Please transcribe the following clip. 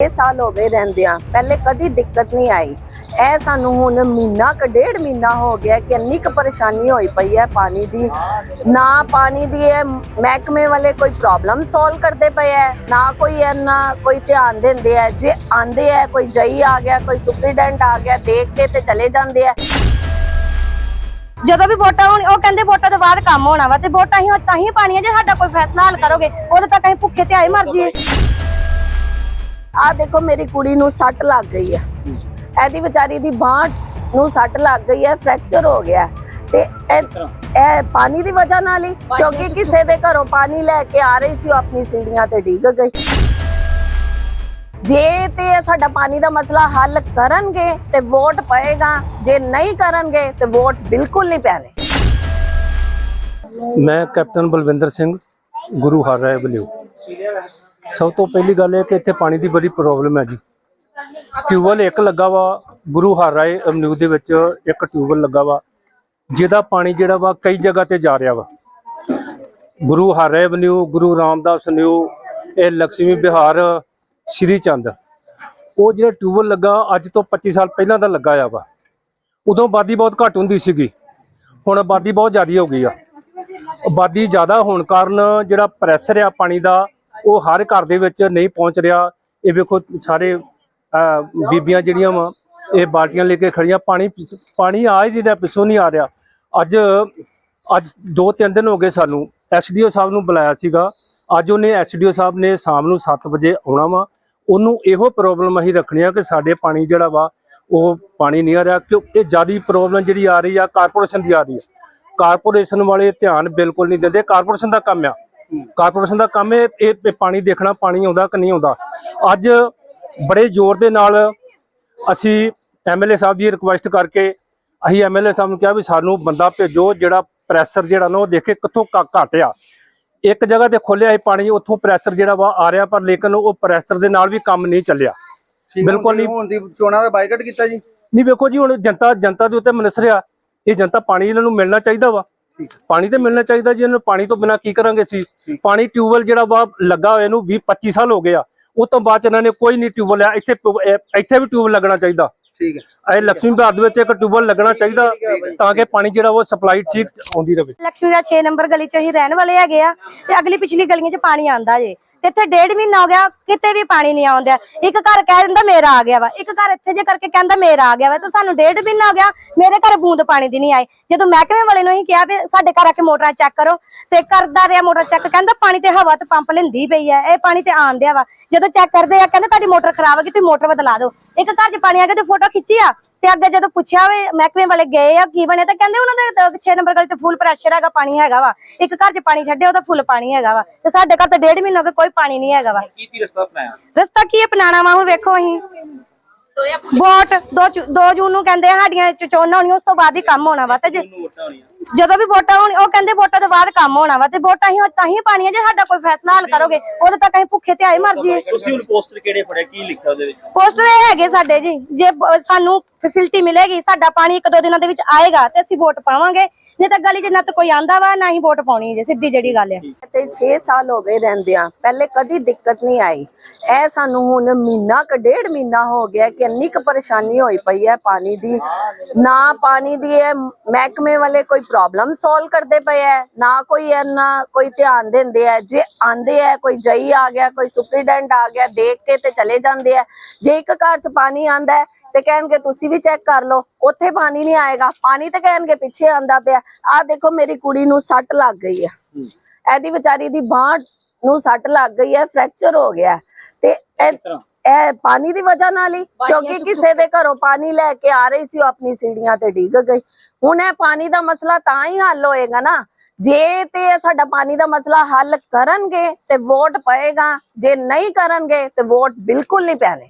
6 ਸਾਲ ਹੋ ਗਏ ਰਹਿੰਦਿਆਂ, ਪਹਿਲੇ ਕਦੀ ਦਿੱਕਤ ਨਹੀਂ ਆਈ। ਇਹ ਸਾਨੂੰ ਹੁਣ ਮਹੀਨਾ ਕ, ਡੇਢ ਮਹੀਨਾ ਹੋ ਗਿਆ ਕਿ ਇੰਨੀ ਕੁ ਪਰੇਸ਼ਾਨੀ ਹੋਈ ਪਈ ਹੈ ਪਾਣੀ ਦੀ। ਨਾ ਪਾਣੀ ਦੀ ਇਹ ਮਹਿਕਮੇ ਵਾਲੇ ਕੋਈ ਪ੍ਰੋਬਲਮ ਸੋਲਵ ਕਰਦੇ ਪਏ ਹੈ, ਨਾ ਕੋਈ ਇੰਨਾ ਕੋਈ ਧਿਆਨ ਦਿੰਦੇ ਹੈ। ਜੇ ਆਂਦੇ ਹੈ, ਕੋਈ ਜਈ ਆ ਗਿਆ, ਕੋਈ ਸੁਪਰੀਡੈਂਟ ਆ ਗਿਆ, ਦੇਖ ਕੇ ਤੇ ਚਲੇ ਜਾਂਦੇ ਹੈ। ਜਦੋਂ ਵੀ ਵੋਟਾਂ ਹੋਣ, ਉਹ ਕਹਿੰਦੇ ਵੋਟਾਂ ਤੋਂ ਬਾਅਦ ਕੰਮ ਹੋਣਾ ਵਾ ਤੇ ਵੋਟਾਂ ਹੀ ਤਾਂ ਹੀ ਪਾਣੀਆਂ ਜੇ ਸਾਡਾ ਕੋਈ ਫੈਸਲਾ ਹੱਲ ਕਰੋਗੇ ਉਦੋਂ ਤੱਕ ਅਸੀਂ ਭੁੱਖੇ ਤੇ ਆਏ ਮਰ ਜੀਏ ਆ ਦੇਖੋ ਮੇਰੀ ਕੁੜੀ ਨੂੰ ਸੱਟ ਲੱਗ ਗਈ ਹੈ ਇਹਦੀ ਵਿਚਾਰੀ ਦੀ ਬਾਂਹ ਨੂੰ ਸੱਟ ਲੱਗ ਗਈ ਹੈ ਫ੍ਰੈਕਚਰ ਹੋ ਗਿਆ। ਤੇ ਇਹ ਇਹ ਪਾਣੀ ਦੀ ਵਜ੍ਹਾ ਨਾਲ ਹੀ ਕਿਉਂਕਿ ਕਿਸੇ ਦੇ ਘਰੋਂ ਪਾਣੀ ਲੈ ਕੇ ਆ ਰਹੀ ਸੀ ਉਹ ਆਪਣੀ ਸੀੜੀਆਂ ਤੇ ਡਿੱਗ ਗਈ। ਜੇ ਤੇ ਸਾਡਾ ਪਾਣੀ ਦਾ ਮਸਲਾ ਹੱਲ ਕਰਨਗੇ ਤੇ ਵੋਟ ਪਏਗਾ ਜੇ ਨਹੀਂ ਕਰਨਗੇ ਤੇ ਵੋਟ ਬਿਲਕੁਲ ਨਹੀਂ ਪੈਣੇ ਮੈਂ ਕੈਪਟਨ ਬਲਵਿੰਦਰ ਸਿੰਘ ਗੁਰੂ ਹਰ ਰਾਏ ਬਲਿਓ ਸਭ ਤੋਂ ਪਹਿਲੀ ਗੱਲ ਇਹ ਕਿ ਇੱਥੇ ਪਾਣੀ ਦੀ ਬੜੀ ਪ੍ਰੋਬਲਮ ਹੈ ਜੀ। ਟਿਊਬਵੈਲ ਇੱਕ ਲੱਗਾ ਵਾ, ਗੁਰੂ ਹਰ ਰਾਏ ਅਵਨਿਊ ਦੇ ਵਿੱਚ ਇੱਕ ਟਿਊਬਵੈਲ ਲੱਗਾ ਵਾ, ਜਿਹਦਾ ਪਾਣੀ ਜਿਹੜਾ ਵਾ ਕਈ ਜਗ੍ਹਾ ਤੇ ਜਾ ਰਿਹਾ ਵਾ। ਗੁਰੂ ਹਰ ਰਾਏ ਅਵਨਿਊ ਗੁਰੂ ਰਾਮਦਾਸ ਨਿਊ ਇਹ ਲక్ష్ਮੀ ਵਿਹਾਰ, ਸ਼੍ਰੀ ਚੰਦ। ਉਹ ਜਿਹੜਾ ਟਿਊਬਵੈਲ ਲੱਗਾ, ਅੱਜ ਤੋਂ 25 ਸਾਲ ਪਹਿਲਾਂ ਦਾ ਲੱਗਾ ਆ ਵਾ। ਉਦੋਂ ਆਬਾਦੀ ਬਹੁਤ ਘੱਟ ਹੁੰਦੀ ਸੀਗੀ। ਹੁਣ ਆਬਾਦੀ ਬਹੁਤ ਜ਼ਿਆਦਾ ਹੋ ਗਈ ਆ। ਆਬਾਦੀ ਜ਼ਿਆਦਾ ਹੋਣ ਕਾਰਨ ਜਿਹੜਾ ਪ੍ਰੈਸ਼ਰ ਆ ਪਾਣੀ ਦਾ ਉਹ ਹਰ ਘਰ ਦੇ ਵਿੱਚ ਨਹੀਂ ਪਹੁੰਚ ਰਿਹਾ। ਇਹ ਵੇਖੋ ਸਾਰੇ ਬੀਬੀਆਂ ਜਿਹੜੀਆਂ ਵਾ, ਇਹ ਬਾਲਟੀਆਂ ਲੈ ਕੇ ਖੜੀਆਂ। ਪਾਣੀ ਪਿੱਛ- ਪਾਣੀ ਆ ਹੀ ਨਹੀਂ ਰਿਹਾ, ਪਿੱਛੋਂ ਨਹੀਂ ਆ ਰਿਹਾ। ਅੱਜ ਅੱਜ ਦੋ ਤਿੰਨ ਦਿਨ ਹੋ ਗਏ ਸਾਨੂੰ। ਐਸਡੀਓ ਸਾਹਿਬ ਨੂੰ ਬੁਲਾਇਆ ਸੀਗਾ। ਅੱਜ ਉਹਨੇ ਐਸਡੀਓ ਸਾਹਿਬ ਨੇ ਸ਼ਾਮ ਨੂੰ 7 ਵਜੇ ਆਉਣਾ ਵਾ। ਉਹਨੂੰ ਇਹੋ ਪ੍ਰੋਬਲਮ ਅਸੀਂ ਰੱਖਣੀ ਆ ਕਿ ਸਾਡੇ ਪਾਣੀ ਜਿਹੜਾ ਵਾ, ਉਹ ਪਾਣੀ ਨਹੀਂ ਆ ਰਿਹਾ। ਕਿਉਂਕਿ ਜਿਆਦੀ ਪ੍ਰੋਬਲਮ ਜਿਹੜੀ ਆ ਰਹੀ ਆ, ਕਾਰਪੋਰੇਸ਼ਨ ਦੀ ਆ ਰਹੀ ਆ। ਕਾਰਪੋਰੇਸ਼ਨ ਵਾਲੇ ਧਿਆਨ ਬਿਲਕੁਲ ਨਹੀਂ ਦਿੰਦੇ। ਕਾਰਪੋਰੇਸ਼ਨ ਦਾ ਕੰਮ ਆ। ਕਾਰਪੋਰੇਸ਼ਨ ਦਾ ਕੰਮ ਹੈ ਇਹ ਇਹ ਪਾਣੀ ਦੇਖਣਾ ਪਾਣੀ ਆਉਂਦਾ ਕਿ ਨਹੀਂ ਆਉਂਦਾ। ਅੱਜ ਬੜੇ ਜ਼ੋਰ ਦੇ ਨਾਲ ਅਸੀਂ ਐਮਐਲਏ ਸਾਹਿਬ ਦੀ ਰਿਕੁਐਸਟ ਕਰਕੇ ਅਸੀਂ ਐਮਐਲਏ ਸਾਹਿਬ ਨੂੰ ਕਿਹਾ ਵੀ ਸਾਨੂੰ ਬੰਦਾ ਭੇਜੋ ਜਿਹੜਾ ਪ੍ਰੈਸ਼ਰ ਜਿਹੜਾ ਨਾ ਉਹ ਦੇਖੇ ਕਿੱਥੋਂ ਘ- ਘੱਟ ਆ। ਇੱਕ ਜਗ੍ਹਾ ਤੇ ਖੋਲਿਆ ਸੀ ਪਾਣੀ ਉੱਥੋਂ ਪ੍ਰੈਸ਼ਰ ਜਿਹੜਾ ਵਾ ਆ ਰਿਹਾ ਪਰ ਲੇਕਿਨ ਉਹ ਪ੍ਰੈਸ਼ਰ ਦੇ ਨਾਲ ਵੀ ਕੰਮ ਨਹੀਂ ਚੱਲਿਆ। ਬਿਲਕੁਲ ਨਹੀਂ। ਹੁਣ ਦੀ ਚੋਣਾਂ ਦਾ ਬਾਈਕਾਟ ਕੀਤਾ ਜੀ? ਨਹੀਂ ਵੇਖੋ ਜੀ ਹੁਣ ਜਨਤਾ ਜਨਤਾ ਦੇ ਉੱਤੇ ਮਨਸਰਿਆ ਇਹ ਜਨਤਾ ਪਾਣੀ ਇਹਨਾਂ ਨੂੰ ਮਿਲਣਾ ਚਾਹੀਦਾ ਵਾ। ਪਾਣੀ ਤੇ ਮਿਲਣਾ ਚਾਹੀਦਾ ਜੀ ਇਹਨਾਂ ਪਾਣੀ ਤੋਂ ਬਿਨਾ ਕੀ ਕਰਾਂਗੇ ਸੀ ਪਾਣੀ ਟਿਊਬਵੈਲ ਜਿਹੜਾ ਵਾ ਲੱਗਾ ਹੋਇਆ ਇਹਨੂੰ 20 25 ਸਾਲ ਹੋ ਗਿਆ ਉਹ ਤੋਂ ਬਾਅਦ ਇਹਨਾਂ ਨੇ ਕੋਈ ਨਹੀਂ ਟਿਊਬਵੈਲ ਆ ਇੱਥੇ ਇੱਥੇ ਵੀ ਟਿਊਬ ਲੱਗਣਾ ਚਾਹੀਦਾ। ਠੀਕ ਹੈ। ਇਹ ਲక్ష్ਮੀ ਭਾਰਤ ਦੇ ਵਿੱਚ ਇੱਕ ਟਿਊਬਵੈਲ ਲੱਗਣਾ ਚਾਹੀਦਾ ਤਾਂ ਕਿ ਪਾਣੀ ਜਿਹੜਾ ਉਹ ਸਪਲਾਈ ਠੀਕ ਆਉਂਦੀ ਰਹੇ। ਲਕਸ਼ਮੀ ਦਾ 6 ਨੰਬਰ ਗਲੀ ਚ ਹੀ ਰਹਿਣ ਵਾਲੇ ਹੈਗੇ ਆ ਤੇ ਅਗਲੀ ਪਿਛਲੀ ਗਲੀਆਂ ਚ ਪਾਣੀ ਆਂਦਾ ਜੇ। ਤੇ ਇੱਥੇ ਡੇਢ ਮਹੀਨਾ ਹੋ ਗਿਆ, ਕਿਤੇ ਵੀ ਪਾਣੀ ਨਹੀਂ ਆਉਂਦਾ ਇੱਕ ਘਰ ਕਹਿ ਦਿੰਦਾ ਮੇਰਾ ਆ ਗਿਆ ਵਾ। ਇੱਕ ਘਰ ਇੱਥੇ ਜੇ ਕਰਕੇ ਕਹਿੰਦਾ ਮੇਰਾ ਆ ਗਿਆ ਵਾ, ਤੇ ਸਾਨੂੰ ਡੇਢ ਮਹੀਨਾ ਹੋ ਗਿਆ, ਮੇਰੇ ਘਰ ਬੂੰਦ ਪਾਣੀ ਦੀ ਨਹੀਂ ਆਈ। ਜਦੋਂ ਮਹਿਕਮੇ ਵਾਲੇ ਨੂੰ ਅਸੀਂ ਕਿਹਾ ਵੀ ਸਾਡੇ ਘਰ ਆ ਕੇ ਮੋਟਰਾਂ ਚੈੱਕ ਕਰੋ, ਤੇ ਕਰਦਾ ਰਿਹਾ ਮੋਟਰ ਚੈੱਕ, ਕਹਿੰਦਾ ਪਾਣੀ ਤੇ ਹਵਾ ਤੇ ਪੰਪ ਲੈਂਦੀ ਪਈ ਆ, ਇਹ ਪਾਣੀ ਤੇ ਆਂਦਿਆ ਵਾ। ਜਦੋਂ ਚੈੱਕ ਕਰਦੇ ਆ, ਕਹਿੰਦਾ ਤੁਹਾਡੀ ਮੋਟਰ ਖਰਾਬ ਆ ਗਈ, ਤੁਸੀਂ ਮੋਟਰ ਬਦਲਾ ਦਿਓ। ਇੱਕ ਘਰ 'ਚ ਪਾਣੀ ਆ ਗਿਆ ਤੇ ਫੋਟੋ ਖਿੱਚੀ ਆ। ਤੇ ਅੱਗੇ ਜਦੋਂ ਪੁੱਛਿਆ ਵੀ ਮਹਿਕਮੇ ਵਾਲੇ ਗਏ ਆ ਕੀ ਬਣਿਆ ਤਾਂ ਕਹਿੰਦੇ ਉਹਨਾਂ ਦੇ 6 ਨੰਬਰ ਗਲੀ ਤੇ ਫੁੱਲ ਪ੍ਰੈਸ਼ਰ ਹੈਗਾ ਪਾਣੀ ਹੈਗਾ ਵਾ। ਇੱਕ ਘਰ 'ਚ ਪਾਣੀ ਛੱਡਿਆ ਉਹਦਾ ਫੁੱਲ ਪਾਣੀ ਹੈਗਾ ਵਾ। ਤੇ ਸਾਡੇ ਘਰ ਤਾਂ ਡੇਢ ਮਹੀਨਾ ਹੋ ਗਿਆ ਕੋਈ ਪਾਣੀ ਨਹੀਂ ਹੈਗਾ ਵਾ। ਕੀ ਤੀ ਰਸਤਾ ਅਪਣਾਇਆ? ਰਸਤਾ ਕੀ ਅਪਣਾਣਾ ਵਾ ਹੁਣ ਵੇਖੋ ਅਸੀਂ। ਵੋਟ 2 2 ਜੂਨ ਨੂੰ ਕਹਿੰਦੇ ਆ ਸਾਡੀਆਂ ਚੋਣਾਂ ਹੋਣੀਆਂ ਉਸ ਤੋਂ ਬਾਅਦ ਹੀ ਕੰਮ ਹੋਣਾ ਵਾ। ਤੇ ਜੇ- ਜਦੋਂ ਵੀ ਵੋਟਾਂ ਹੋਣ ਉਹ ਕਹਿੰਦੇ ਵੋਟਾਂ ਤੋਂ ਬਾਅਦ ਕੰਮ ਹੋਣਾ ਵਾ ਤੇ ਵੋਟਾਂ ਹੀ ਤਾਂ ਹੀ ਪਾਣੀਆਂ ਜੇ ਸਾਡਾ ਕੋਈ ਫੈਸਲਾ ਹੱਲ ਕਰੋਗੇ ਉਦੋਂ ਤੱਕ ਅਸੀਂ ਭੁੱਖੇ ਤੇ ਆਏ ਮਰ ਜੀਏ ਤੁਸੀਂ ਹੁਣ ਪੋਸਟਰ ਕਿਹੜੇ ਫੜਿਆ ਕੀ ਲਿਖਿਆ ਉਹਦੇ ਵਿੱਚ? ਪੋਸਟਰ ਇਹ ਹੈਗੇ ਸਾਡੇ ਜੀ ਜੇ ਬ- ਸਾਨੂੰ ਫੈਸਿਲਿਟੀ ਮਿਲੇਗੀ ਸਾਡਾ ਪਾਣੀ ਇੱਕ ਦੋ ਦਿਨਾਂ ਦੇ ਵਿੱਚ ਆਏਗਾ ਤੇ ਅਸੀਂ ਵੋਟ ਪਾਵਾਂਗੇ। ਨਹੀਂ ਤਾਂ ਗਲੀ 'ਚ ਨਾ ਤਾਂ ਕੋਈ ਆਂਦਾ ਵਾ, ਨਾ ਹੀ ਵੋਟ ਪਾਉਣੀ ਜੇ, ਸਿੱਧੀ ਜਿਹੜੀ ਗੱਲ ਹੈ ਤੇ 6 ਸਾਲ ਹੋ ਗਏ ਰਹਿੰਦਿਆਂ ਪਹਿਲੇ ਕਦੀ ਦਿੱਕਤ ਨਹੀਂ ਆਈ। ਇਹ ਸਾਨੂੰ ਹੁਣ ਮਹੀਨਾ ਕ, ਡੇਢ ਮਹੀਨਾ ਹੋ ਗਿਆ ਕਿ ਇੰਨੀ ਕੁ ਪਰੇਸ਼ਾਨੀ ਹੋਈ ਪਈ ਹੈ ਪਾਣੀ ਦੀ। ਨਾ ਪਾਣੀ ਦੀ ਇਹ ਮਹਿਕਮੇ ਵਾਲੇ ਕੋਈ ਪ੍ਰੋਬਲਮ ਸੋਲਵ ਕਰਦੇ ਪਏ ਹੈ ਨਾ ਕੋਈ ਇੰਨਾ ਕੋਈ ਧਿਆਨ ਦਿੰਦੇ ਹੈ ਜੇ ਆਂਦੇ ਹੈ ਕੋਈ ਜਈ ਆ ਗਿਆ, ਕੋਈ ਸੁਪਰੀਡੈਂਟ ਆ ਗਿਆ, ਦੇਖ ਕੇ ਤੇ ਚਲੇ ਜਾਂਦੇ ਹੈ ਜੇ ਇੱਕ ਘਰ 'ਚ ਪਾਣੀ ਆਂਦਾ ਤੇ ਕਹਿਣਗੇ, ਤੁਸੀਂ ਵੀ ਚੈੱਕ ਕਰ ਲਓ। ਉੱਥੇ ਪਾਣੀ ਨਹੀਂ ਆਏਗਾ। ਪਾਣੀ ਤੇ ਕਹਿਣਗੇ, ਪਿੱਛੇ ਆਂਦਾ ਪਿਆ। ਆ ਦੇਖੋ ਮੇਰੀ ਕੁੜੀ ਨੂੰ ਸੱਟ ਲੱਗ ਗਈ ਹੈ। ਇਹਦੀ ਵਿਚਾਰੀ ਦੀ ਬਾਂਹ ਨੂੰ ਸੱਟ ਲੱਗ ਗਈ ਹੈ ਫ੍ਰੈਕਚਰ ਹੋ ਗਿਆ। ਤੇ ਇਹ ਇਹ ਪਾਣੀ ਦੀ ਵਜ੍ਹਾ ਨਾਲ ਹੀ ਕਿਉਂਕਿ ਕਿਸੇ ਦੇ ਘਰੋਂ ਪਾਣੀ ਲੈ ਕੇ ਆ ਰਹੀ ਸੀ ਉਹ ਆਪਣੀ ਸੀੜੀਆਂ ਤੇ ਡਿੱਗ ਗਈ। ਹੁਣ ਇਹ ਪਾਣੀ ਦਾ ਮਸਲਾ ਤਾਂ ਹੀ ਹੱਲ ਹੋਏਗਾ ਨਾ। ਜੇ ਤੇ ਇਹ ਸਾਡਾ ਪਾਣੀ ਦਾ ਮਸਲਾ ਹੱਲ ਕਰਨਗੇ ਤੇ ਵੋਟ ਪਏਗਾ। ਜੇ ਨਹੀਂ ਕਰਨਗੇ ਤੇ ਵੋਟ ਬਿਲਕੁਲ ਨਹੀਂ ਪੈਣੇ।